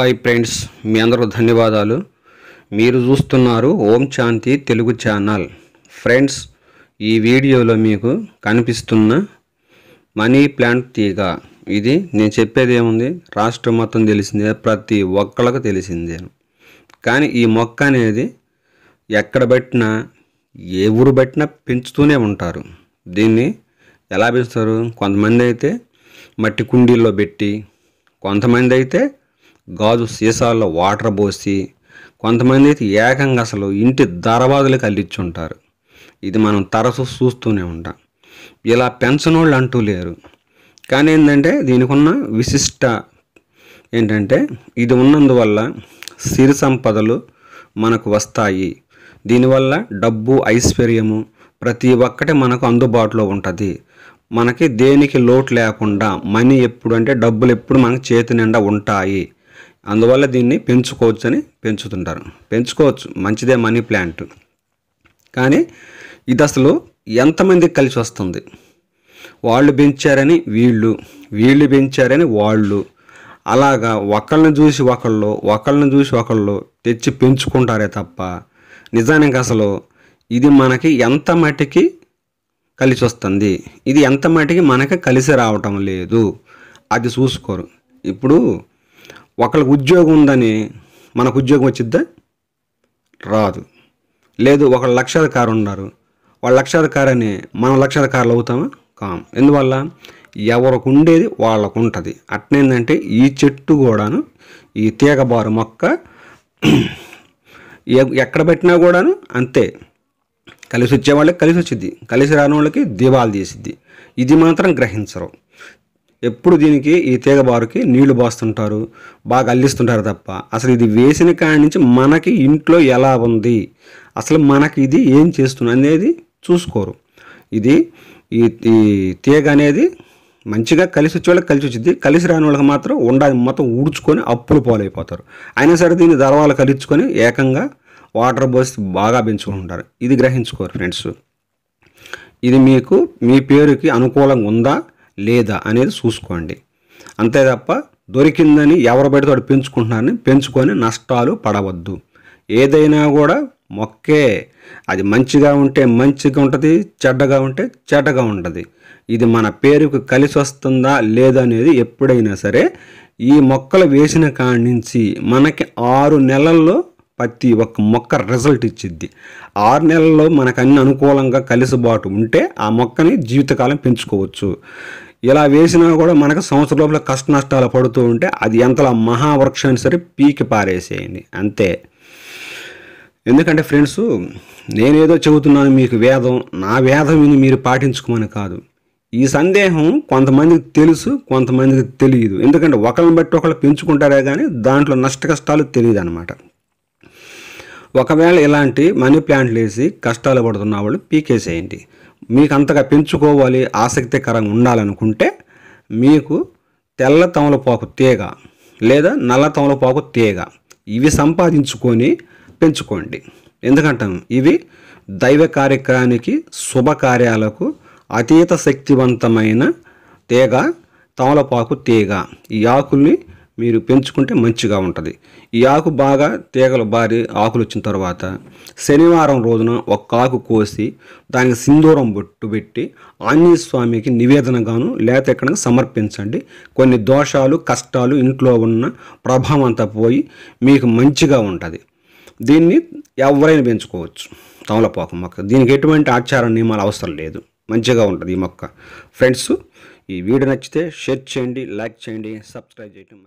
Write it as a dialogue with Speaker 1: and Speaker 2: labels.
Speaker 1: Hi friends మీ అందరూ ధన్యవాదాలు. మీరు చూస్తున్నారు ఓం శాంతి తెలుగు ఛానల్. ఫ్రెండ్స్ ఈ వీడియోలో మీకు కనిపిస్తున్న మనీ ప్లాంట్ తీగ. ఇది నేను చెప్పేది ఏముంది? రాష్ట్రం మొత్తం తెలిసిందే ప్రతి ఒక్కళ్ళకు తెలిసిందే. కానీ ఈ మొక్క అనేది ఎక్కడ పెట్టినా ఏ ఊరు పెట్టినా పెంచుతూనే ఉంటారు. దీన్ని ఎలా పెంచుతారు? కొంతమంది అయితే మట్టి కుండీల్లో పెట్టి కొంతమంది అయితే గాజు సీసాల్లో వాటర్ పోసి కొంతమంది అయితే ఏకంగా అసలు ఇంటి దరవాదులకు అల్లించుంటారు ఇది మనం తరచు చూస్తూనే ఉంటాం. ఇలా పెంచనోళ్ళు అంటూ లేరు. కానీ ఏంటంటే దీనికి ఉన్న విశిష్ట ఏంటంటే ఇది ఉన్నందువల్ల సిరి సంపదలు మనకు వస్తాయి. దీనివల్ల డబ్బు ఐశ్వర్యము ప్రతి ఒక్కటి మనకు అందుబాటులో ఉంటుంది. మనకి దేనికి లోటు లేకుండా మనీ ఎప్పుడు అంటే డబ్బులు ఎప్పుడు మనకు చేతి నిండా ఉంటాయి. అందువల్ల దీన్ని పెంచుకోవచ్చు అని పెంచుతుంటారు. పెంచుకోవచ్చు. మంచిదే మనీ ప్లాంట్. కానీ ఇది అసలు ఎంతమందికి కలిసి వస్తుంది? వాళ్ళు పెంచారని వీళ్ళు వీళ్ళు పెంచారని వాళ్ళు. అలాగా ఒకళ్ళని చూసి ఒకళ్ళు ఒకళ్ళని చూసి ఒకళ్ళు తెచ్చి పెంచుకుంటారే తప్ప నిజానికి అసలు ఇది మనకి ఎంత మట్టికి కలిసి వస్తుంది? ఇది ఎంత మట్టికి మనకి కలిసి రావటం లేదు. అది చూసుకోరు. ఇప్పుడు ఒకళ్ళకి ఉద్యోగం ఉందని మనకు ఉద్యోగం వచ్చిద్దా? రాదు. లేదు ఒక లక్షాధికారు ఉన్నారు. వాళ్ళ లక్షాధికారని అని మనం లక్షాధికారులు అవుతామా? కాం. ఎందువల్ల? ఎవరికి ఉండేది వాళ్ళకు ఉంటుంది. అట్నేందంటే ఈ చెట్టు కూడాను ఈ తీగబారు మొక్క ఎక్కడ పెట్టినా కూడాను అంతే. కలిసి వచ్చే వాళ్ళకి కలిసి వచ్చింది కలిసి రాని వాళ్ళకి దీవాలు తీసిద్ది. ఇది మాత్రం గ్రహించరు. ఎప్పుడు దీనికి ఈ తీగ బారుకి నీళ్ళు పోస్తుంటారు బాగా అల్లిస్తుంటారు తప్ప. అసలు ఇది వేసిన కాడి నుంచి మనకి ఇంట్లో ఎలా ఉంది? అసలు మనకి ఇది ఏం చేస్తుంది అనేది చూసుకోరు. ఇది ఈ ఈ తీగ అనేది మంచిగా కలిసి వచ్చే వాళ్ళకి కలిసి వచ్చింది కలిసి రాని వాళ్ళకి మాత్రం ఉండాలి. మొత్తం ఊడ్చుకొని అప్పులు పాలైపోతారు. అయినా సరే దీన్ని దర్వాలు కలిచుకొని ఏకంగా వాటర్ పోసి బాగా పెంచుకుంటారు ఇది గ్రహించుకోరు ఫ్రెండ్స్. ఇది మీకు మీ పేరుకి అనుకూలంగా ఉందా? లేదా అనేది చూసుకోండి. అంతే తప్ప దొరికిందని ఎవరు పడితే పెంచుకుంటున్నారని పెంచుకొని నష్టాలు పడవద్దు. ఏదైనా కూడా మొక్కే అది మంచిగా ఉంటే మంచిగా ఉంటుంది చెడ్డగా ఉంటే చెడ్డగా ఉంటుంది. ఇది మన పేరుకు కలిసి వస్తుందా లేదా అనేది ఎప్పుడైనా సరే ఈ మొక్కలు వేసిన కాడి నుంచి మనకి ఆరు నెలల్లో ప్రతి ఒక్క మొక్క రిజల్ట్ ఇచ్చిద్ది. ఆరు నెలల్లో మనకు అన్ని అనుకూలంగా కలిసిబాటు ఉంటే ఆ మొక్కని జీవితకాలం పెంచుకోవచ్చు. ఇలా వేసినా కూడా మనకు సంవత్సరం లోపల కష్ట నష్టాలు పడుతూ ఉంటే అది ఎంతలా మహావృక్షాన్ని సరే పీకి పారేసేయండి. అంతే. ఎందుకంటే ఫ్రెండ్స్ నేనేదో చెబుతున్నాను మీకు వేదం నా వేదం విని మీరు పాటించుకోమని కాదు. ఈ సందేహం కొంతమందికి తెలుసు కొంతమందికి తెలియదు. ఎందుకంటే ఒకరిని బట్టి ఒకళ్ళు పెంచుకుంటారే కానీ దాంట్లో నష్ట కష్టాలు తెలియదు అనమాట ఒకవేళ ఇలాంటి మనీ ప్లాంట్లు వేసి కష్టాలు పడుతున్న వాళ్ళు పీకేసేయండి. మీకు అంతగా పెంచుకోవాలి ఆసక్తికరంగా ఉండాలనుకుంటే మీకు తెల్ల తమలపాకు తీగ లేదా నల్ల తమలపాకు తీగ ఇవి సంపాదించుకొని పెంచుకోండి. ఎందుకంటాం ఇవి దైవ కార్యక్రమానికి శుభకార్యాలకు అతీత శక్తివంతమైన తీగ తమలపాకు తీగ. ఈ ఆకుల్ని మీరు పెంచుకుంటే మంచిగా ఉంటుంది. ఈ ఆకు బాగా తీగలు బారి ఆకులు వచ్చిన తర్వాత శనివారం రోజున ఒక ఆకు కోసి దానికి సింధూరం బొట్టు పెట్టి ఆంజనేయ స్వామికి నివేదనగాను లేత ఎక్కడ సమర్పించండి. కొన్ని దోషాలు కష్టాలు ఇంట్లో ఉన్న ప్రభావం అంతా పోయి మీకు మంచిగా ఉంటుంది. దీన్ని ఎవరైనా పెంచుకోవచ్చు. తమలపాకు మొక్క. దీనికి ఎటువంటి ఆచార నియమాలు అవసరం లేదు. మంచిగా ఉంటుంది ఈ మొక్క. ఫ్రెండ్స్ ఈ వీడియో నచ్చితే షేర్ చేయండి లైక్ చేయండి సబ్స్క్రైబ్ చేయడం